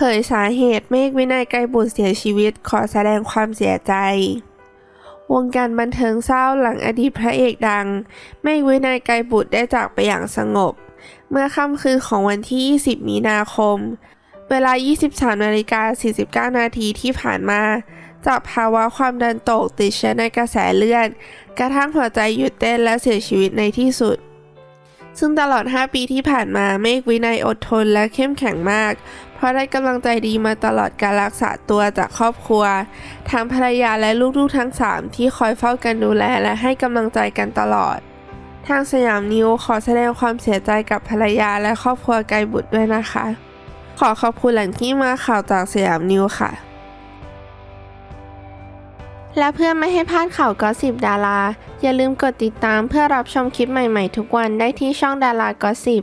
เผยสาเหตุเมฆวินัยไกรบุตรเสียชีวิตขอแสดงความเสียใจ วงการบันเทิงเศร้าหลังอดีตพระเอกดัง เมฆวินัยไกรบุตรได้จากไปอย่างสงบ เมื่อค่ำคืนของวันที่ 20 มีนาคม เวลา 23นาฬิกา49 นาทีที่ผ่านมาจากภาวะความดันตกติดเชื้อในกระแสเลือด กระทั่งหัวใจหยุดเต้นและเสียชีวิตในที่สุด ซึ่งตลอด 5 ปีที่ผ่านมาเมฆวินัยอดทนและเข้มแข็งมาก เพราะได้กำลังใจดีมาตลอดการรักษาตัวจากครอบครัว ทั้งภรรยาและลูกๆทั้ง 3 ที่คอยเฝ้ากันดูแลและให้กำลังใจกันตลอด ทางสยามนิวขอแสดงความเสียใจกับภรรยาและครอบครัวไกบุตรด้วยนะคะ ขอขอบคุณแหล่งที่มาข่าวจากสยามนิวค่ะและเพื่อไม่ให้พลาดข่าวก็สิบดารา อย่าลืมกดติดตามเพื่อรับชมคลิปใหม่ๆทุกวันได้ที่ช่องดารากอสิบ